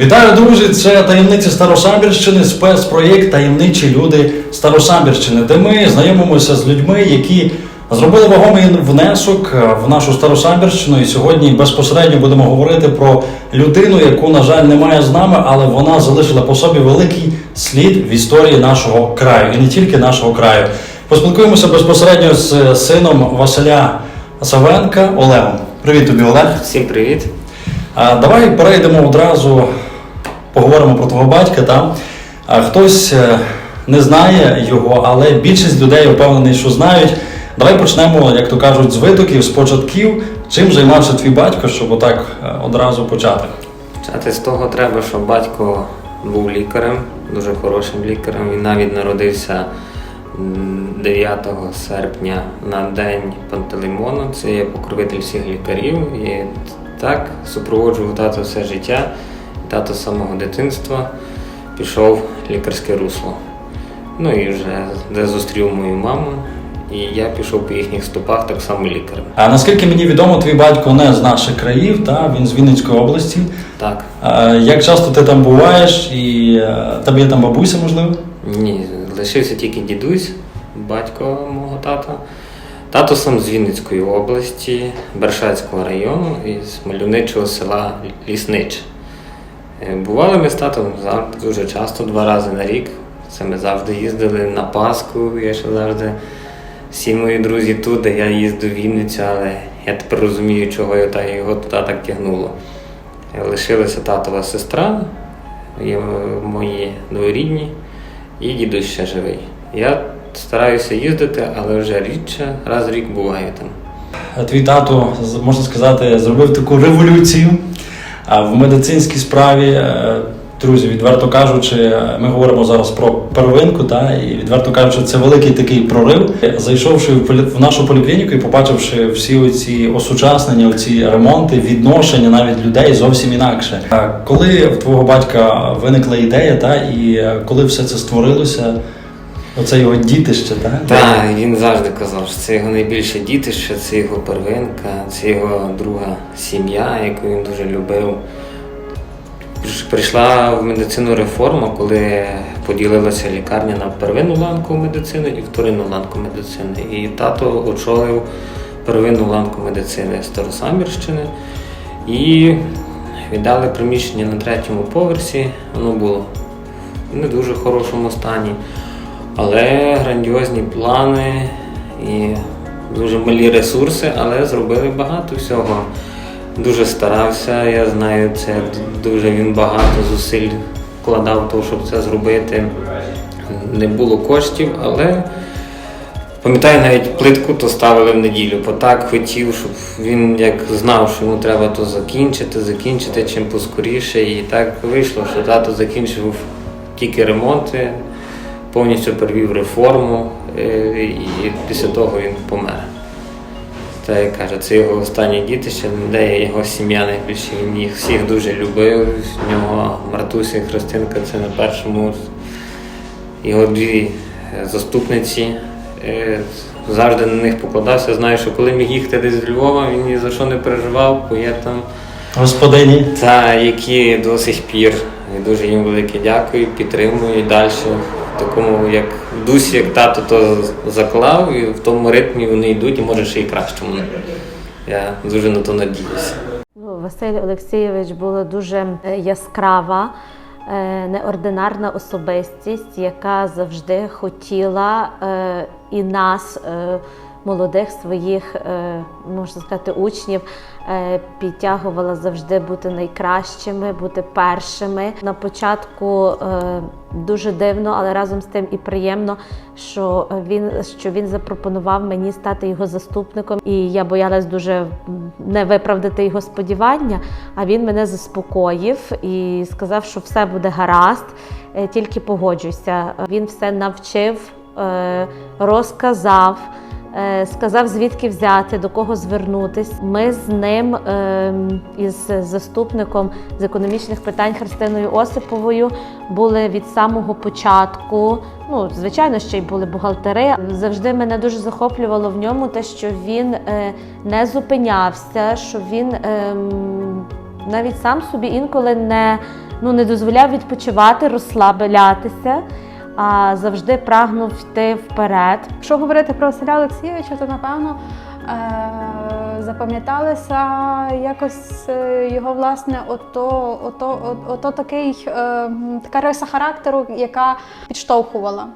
Вітаю, друзі! Це таємниці Старосамбірщини, спецпроєкт Таємничі люди Старосамбірщини, де ми знайомимося з людьми, які зробили вагомий внесок е, в нашу Старосамбірщину. І сьогодні безпосередньо будемо говорити про людину, яку, на жаль, немає з нами, але вона залишила по собі великий слід в історії нашого краю і не тільки нашого краю. Поспілкуємося безпосередньо з сином Василя Савенка Олегом. Привіт тобі, Олег. Всім привіт. А, давай перейдемо одразу, поговоримо про твого батька. Та? А, хтось е, не знає його, але більшість людей впевнений, що знають. Давай почнемо, як то кажуть, з витоків, з початків. Чим займався твій батько, щоб отак е, одразу почати? Почати з того треба, що батько був лікарем, дуже хорошим лікарем. Він навіть народився 9 серпня на день Пантелеймона. Це є покровитель всіх лікарів. І так супроводжував тато все життя. Тато з самого дитинства пішов в лікарське русло. Ну і вже де зустрів мою маму. І я пішов по їхніх стопах так само лікарем. А наскільки мені відомо, твій батько не з наших країв, та? він з Вінницької області. Так. А, як часто ти там буваєш, і е, тебе є там бабуся, можливо? Ні, лишився тільки дідусь, батько мого тата. Тато сам з Вінницької області, Бершацького району, із мальовничого села Ліснич. Е, Бували ми з татом дуже часто, два рази на рік. Це ми завжди їздили на Пасху, я ще завжди. Всі мої друзі тут, де я їздив в Вінницю, але я тепер розумію, чого його туди так тягнуло. Е, Лишилася татова сестра, мої дворідні, і дідусь ще живий. Я стараюся їздити, але вже рідше, раз в рік буваю там. Твій тато, можна сказати, зробив таку революцію в медицинській справі. Е, Друзі, відверто кажучи, ми говоримо зараз про первинку, та, і відверто кажучи, це великий такий прорив. Зайшовши в, полі- в нашу поліклініку і побачивши всі оці осучаснення, оці ремонти, відношення навіть людей зовсім інакше. Коли в твого батька виникла ідея, та, і е, коли все це створилося, оце його дітище, та? Так, він завжди казав, що це його найбільше дітище, це його первинка, це його друга сім'я, яку він дуже любив. Прийшла в медицину реформа, коли поділилася лікарня на первинну ланку медицини і вторинну ланку медицини. І тато очолив первинну ланку медицини Старосамбірщини і віддали приміщення на третьому поверсі. Воно було в не дуже хорошому стані. Але грандіозні плани і дуже малі ресурси, але зробили багато всього. Дуже старався, я знаю, це дуже він багато зусиль вкладав те, щоб це зробити. Не було коштів, але пам'ятаю, навіть плитку то ставили в неділю, бо так хотів, щоб він як знав, що йому треба то закінчити, закінчити чим поскоріше. І так вийшло, що тато закінчив тільки ремонти, повністю перевів реформу, е, і після того він помер. Та як каже, це його останнє дітище, де його сім'я найбільше. Він їх всіх дуже любив. В нього Мартуся і Христинка це на першому. Його дві е, заступниці. Е, Завжди на них покладався. Знаю, що коли міг їхати десь з Львова, він ні за що не переживав, бо є там Господині. та які до сих пір і дуже їм велике дякую, підтримую і далі такому, як в дусі, як тато то заклав, і в тому ритмі вони йдуть, і може ще й кращому. Я дуже на то надіюся. Ну, Василь Олексійович була дуже е, яскрава, е, неординарна особистість, яка завжди хотіла е, і нас, молодих своїх, е, можна сказати, учнів, е, підтягувала завжди бути найкращими, бути першими. На початку е, дуже дивно, але разом з тим і приємно, що він, що він запропонував мені стати його заступником, і я боялась дуже не виправдати його сподівання. А він мене заспокоїв і сказав, що все буде гаразд, тільки погоджуйся. Він все навчив, розказав. Е, Сказав, звідки взяти, до кого звернутись. Ми з ним, ем, із заступником з економічних питань Христиною Осиповою, були від самого початку. Ну, звичайно, ще й були бухгалтери. Завжди мене дуже захоплювало в ньому те, що він е, не зупинявся, що він ем, навіть сам собі інколи не ну, не дозволяв відпочивати, розслаблятися, завжди прагнув йти вперед. Якщо говорити про Василя Олексійовича, то напевно е- запам'яталися якось е, його власне ото, ото, ото, такий, е, така риса характеру, яка підштовхувала.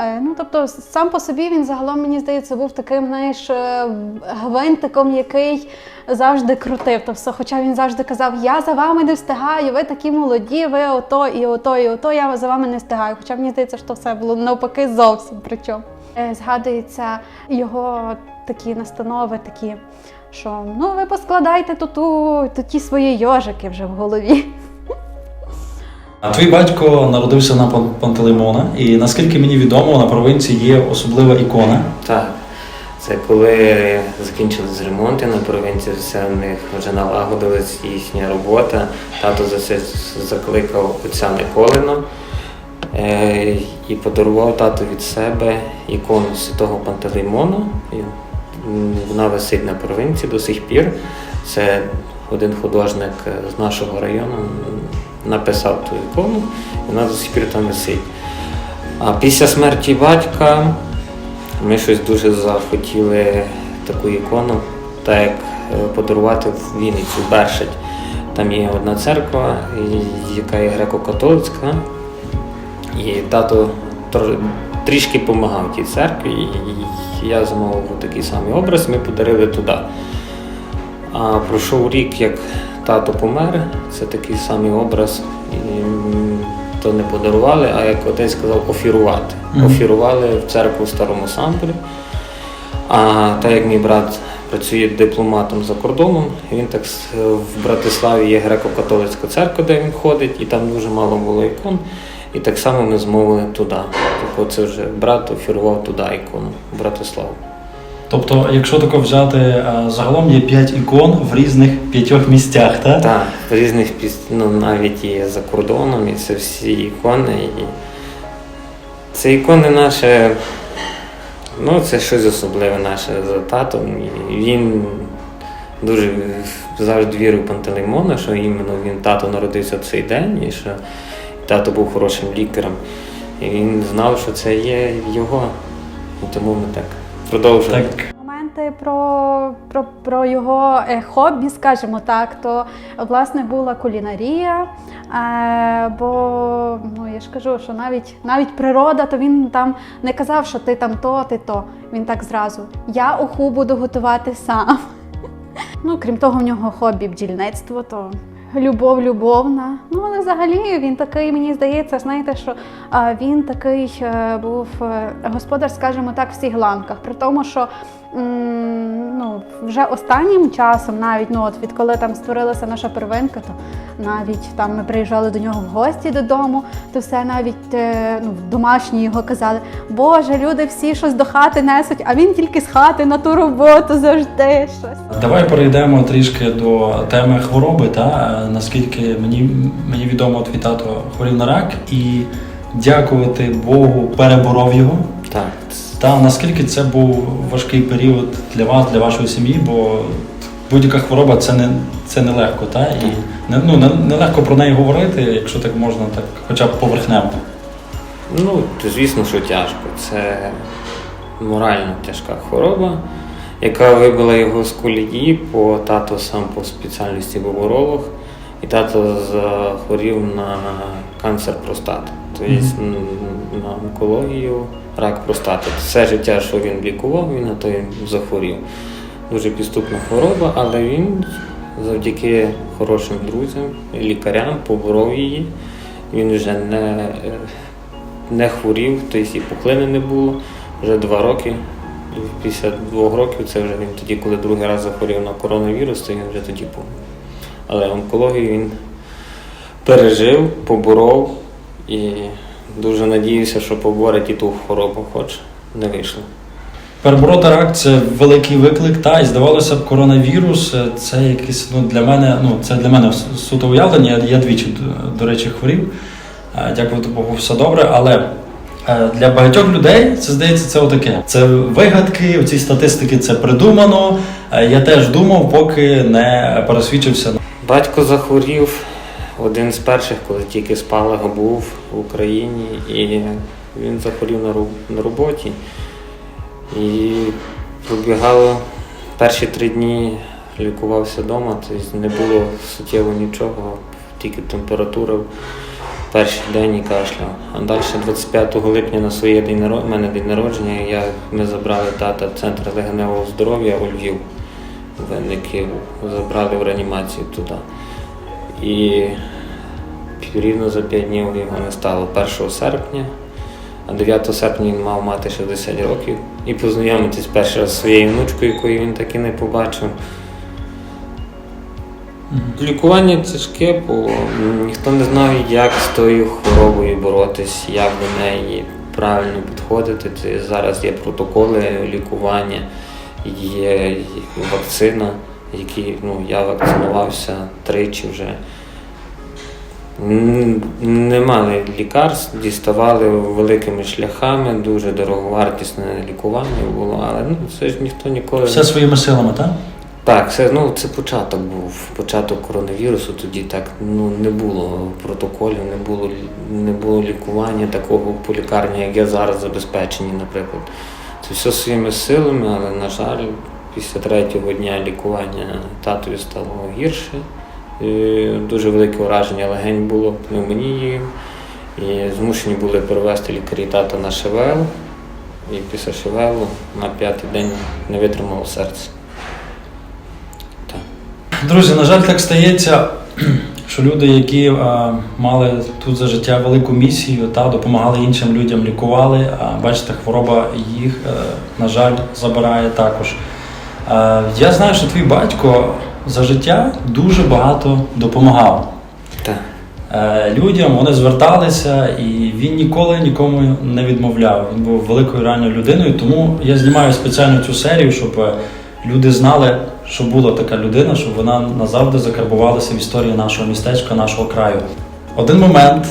Е, Ну, тобто, сам по собі він загалом, мені здається, був таким, знаєш, е, гвинтиком, який завжди крутив. Тобто, хоча він завжди казав, я за вами не встигаю, ви такі молоді, ви ото і ото, і ото, я за вами не встигаю. Хоча мені здається, що все було навпаки зовсім причому. Е, Згадується його такі настанови, такі, що ну ви поскладайте тут, ті свої йожики вже в голові. А твій батько народився на Пан- Пантелеймона, і наскільки мені відомо, на провинції є особлива ікона. Так. Це коли закінчились ремонти на провінції, все в них вже налагодилась їхня робота. Тато за це закликав отця Николина е, і подарував тату від себе ікону святого Пантелеймона. Вона висить на провінції до сих пір. Це один художник з нашого району написав ту ікону, і вона до сих пір там висить. А після смерті батька ми щось дуже захотіли таку ікону, так як е, подарувати в Вінницю, в Бершадь. Там є одна церква, яка є греко-католицька. І тато трішки допомагав тій церкві, і я замовив такий самий образ, ми подарили туди. А пройшов рік, як тато помер, це такий самий образ. І то не подарували, а як отець сказав, офірувати. Мгм. Офірували в церкву в старому самбурі. А так як мій брат працює дипломатом за кордоном, він так в Братиславі є греко-католицька церква, де він ходить, і там дуже мало було ікон. І так само ми змовили туди. Тобто це вже брат офірував туди ікону в Братиславу. Тобто, якщо тако взяти, е, загалом є п'ять ікон в різних п'ятьох місцях, так? Так, в різних ну, навіть і за кордоном, і це всі ікони. І... Це ікони наше, ну це щось особливе наше за татом. Він дуже завжди вірив Пантелеймона, що іменно він тато народився в цей день, і що тато був хорошим лікарем. І він знав, що це є його. І тому ми так продовжуємо. Так. Моменти про, про, про його е, хобі, скажімо так, то власне була кулінарія. Е, бо ну, я ж кажу, що навіть, навіть природа, то він там не казав, що ти там то, ти то. Він так зразу. Я уху буду готувати сам. Ну, крім того, в нього хобі бджільництво, то любов любовна. Ну, але взагалі він такий, мені здається, знаєте, що він такий е, був е, господар, скажімо так, в всіх ланках. При тому, що ну, вже останнім часом, навіть ну, от відколи там створилася наша первинка, то навіть там ми приїжджали до нього в гості додому, то все навіть е, ну, домашні його казали, Боже, люди всі щось до хати несуть, а він тільки з хати на ту роботу завжди щось. Давай перейдемо трішки до теми хвороби. Та наскільки мені, мені відомо, твій тато хворів на рак, і дякувати Богу, переборов його. Так, Та наскільки це був важкий період для вас, для вашої сім'ї, бо будь-яка хвороба це не це нелегко, та? І не, ну, не, про неї говорити, якщо так можна, так хоча б поверхнево. Ну, звісно, що тяжко. Це морально тяжка хвороба, яка вибила його з колії, бо тато сам по спеціальності був уролог, і тато захворів на канцер простати, тобто м, на онкологію, рак простати. Все життя, що він лікував, він на то захворів. Дуже підступна хвороба, але він завдяки хорошим друзям, лікарям поборов її. Він вже не, не хворів, тобто і пухлини не було. Вже два роки. Після двох років це вже він тоді, коли другий раз захворів на коронавірус, то він вже тоді був. Але онкологію він пережив, поборов і дуже надіюся, що поборить і ту хворобу, хоч не вийшло. Перебороти рак це великий виклик, та і здавалося б, коронавірус це якийсь ну для мене. Ну це для мене суто уявлення. Я, я двічі до- до речі хворів. Е, Дякувати Богу, все добре. Але е, для багатьох людей це здається, це отаке. Це вигадки, у цій статистики це придумано. Е, Я теж думав, поки не пересвідчився. Батько захворів один з перших, коли тільки спалах був в Україні, і він захворів на, роботі. І пробігало перші три дні лікувався вдома, тобто не було суттєво нічого, тільки температура перший день і кашляв. А далі 25 липня на своє день народження, мене день народження, я, ми забрали тата в центр легеневого здоров'я у Львів, винників, забрали в реанімацію туди. І рівно за 5 днів його не стало 1 серпня. А 9 серпня він мав мати 60 років і познайомитись перший раз зі своєю внучкою, якої він так і не побачив. Лікування тяжке було. Ніхто не знав, як з тою хворобою боротись, як до неї правильно підходити. Це зараз є протоколи лікування, є вакцина, які ну, я вакцинувався тричі вже. Не мали лікарств, діставали великими шляхами, дуже дороговартісне лікування було, але ну, це ж ніхто ніколи Все своїми силами, так? так, це, ну, це початок був. Початок коронавірусу, тоді так ну, не було протоколів, не було, не було лікування такого по лікарні, як я зараз забезпечені, наприклад. Це все своїми силами, але, на жаль, після третього дня лікування татові стало гірше. Дуже велике ураження легень було пневмонією. І змушені були перевести лікарі тата на ШВЛ. І після ШВЛ на п'ятий день не витримало серце. Так. Друзі, на жаль, так стається, що люди, які а, мали тут за життя велику місію та допомагали іншим людям, лікували, а бачите, хвороба їх, е, на жаль, забирає також. Е, я знаю, що твій батько за життя дуже багато допомагав. Так. Е, людям вони зверталися, і він ніколи нікому не відмовляв. Він був великою ранньою людиною, тому я знімаю спеціально цю серію, щоб е, люди знали, що була така людина, щоб вона назавжди закарбувалася в історії нашого містечка, нашого краю. Один момент,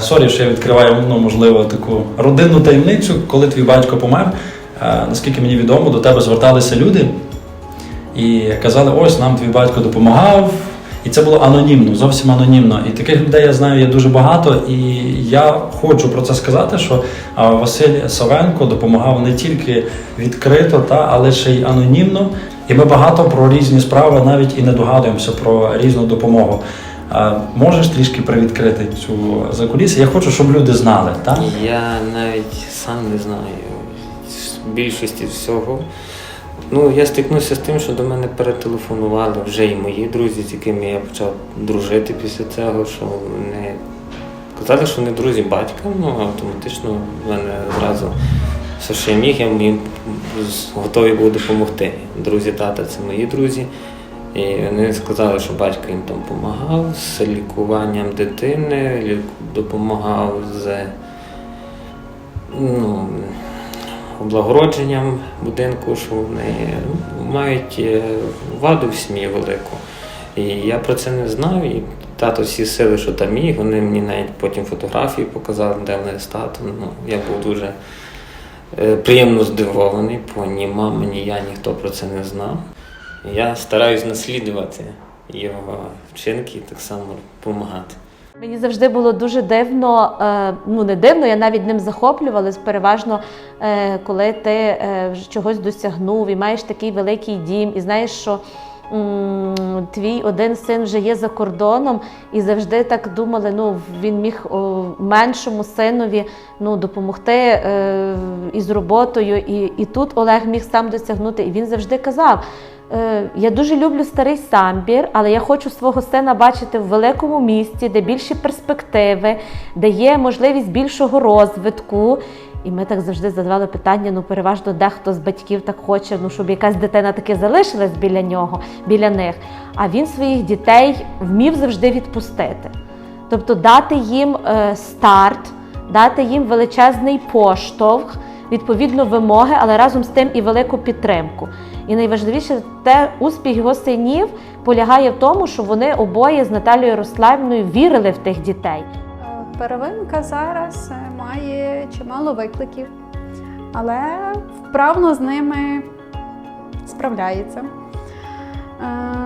сорі, що я відкриваю ну, можливо таку родинну таємницю, коли твій батько помер. Наскільки мені відомо, до тебе зверталися люди і казали: ось нам твій батько допомагав. І це було анонімно, зовсім анонімно. І таких людей я знаю є дуже багато. І я хочу про це сказати, що Василь Савенко допомагав не тільки відкрито, та, але ще й анонімно. І ми багато про різні справи навіть і не догадуємося про різну допомогу. Можеш трішки привідкрити цю закулісся? Я хочу, щоб люди знали. Так? Я навіть сам не знаю більшості всього. Ну, я стикнувся з тим, що до мене перетелефонували вже і мої друзі, з якими я почав дружити після цього, що вони казали, що вони друзі батька, ну автоматично в мене зразу все, що я міг, я їм готовий був допомогти. Друзі тата це мої друзі. І вони сказали, що батько їм там допомагав з лікуванням дитини, допомагав з ну, облагородженням будинку, що вони мають е, ваду в сім'ї велику. І я про це не знав. І тато всі сили, що там міг, вони мені навіть потім фотографії показали, де вони з татом. Ну, я був дуже е, приємно здивований, бо ні мама, ні я, ніхто про це не знав. Я стараюсь наслідувати його вчинки і так само допомагати. Мені завжди було дуже дивно, е, ну не дивно, я навіть ним захоплювалась. Переважно, е, коли ти е, вже чогось досягнув і маєш такий великий дім, і знаєш, що твій один син вже є за кордоном, і завжди так думали, ну він міг меншому синові ну, допомогти із роботою, і, і тут Олег міг сам досягнути. І він завжди казав. Е, Я дуже люблю старий самбір, але я хочу свого сина бачити в великому місті, де більші перспективи, де є можливість більшого розвитку. І ми так завжди задавали питання: ну переважно дехто з батьків так хоче, ну щоб якась дитина таки залишилась біля нього, біля них. А він своїх дітей вмів завжди відпустити. Тобто дати їм е, старт, дати їм величезний поштовх, відповідно вимоги, але разом з тим і велику підтримку. І найважливіше те, успіх його синів полягає в тому, що вони обоє з Наталією Ярославівною вірили в тих дітей. Е, Первинка зараз е, має чимало викликів, але вправно з ними справляється. Е,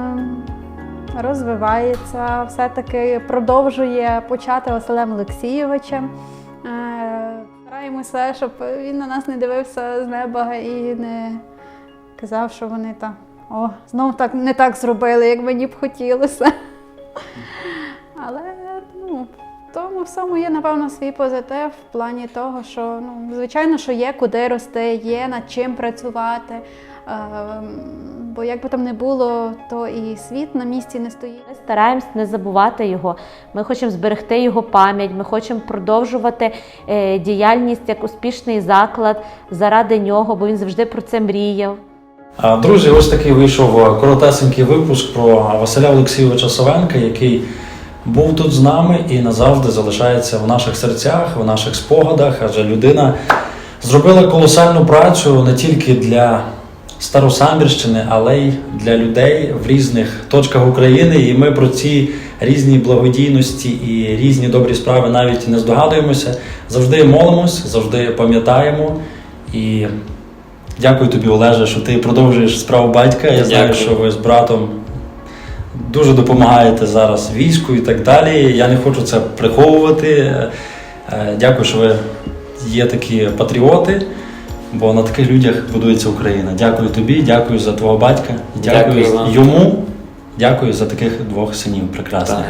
розвивається, все-таки продовжує почати Василем Олексійовичем. Стараємося, щоб він на нас не дивився з неба і не казав, що вони там о, знов так не так зробили, як мені б хотілося. Але тому всьому є, напевно, свій позитив в плані того, що ну, звичайно, що є куди рости, є над чим працювати. Ем, Бо як би там не було, то і світ на місці не стоїть. Ми стараємось не забувати його. Ми хочемо зберегти його пам'ять. Ми хочемо продовжувати е, діяльність як успішний заклад заради нього, бо він завжди про це мріяв. Друзі, ось такий вийшов коротесенький випуск про Василя Олексійовича Савенка, який був тут з нами і назавжди залишається в наших серцях, в наших спогадах. Адже людина зробила колосальну працю не тільки для Старосамбірщини, але й для людей в різних точках України. І ми про ці різні благодійності і різні добрі справи навіть не здогадуємося. Завжди молимось, завжди пам'ятаємо і. Дякую тобі, Олеже, що ти продовжуєш справу батька. Я знаю, Дякую. що ви з братом дуже допомагаєте зараз війську і так далі. Я не хочу це приховувати. Е, Дякую, що ви є такі патріоти, бо на таких людях будується Україна. Дякую тобі, дякую за твого батька, дякую, Дякую йому, дякую за таких двох синів прекрасних.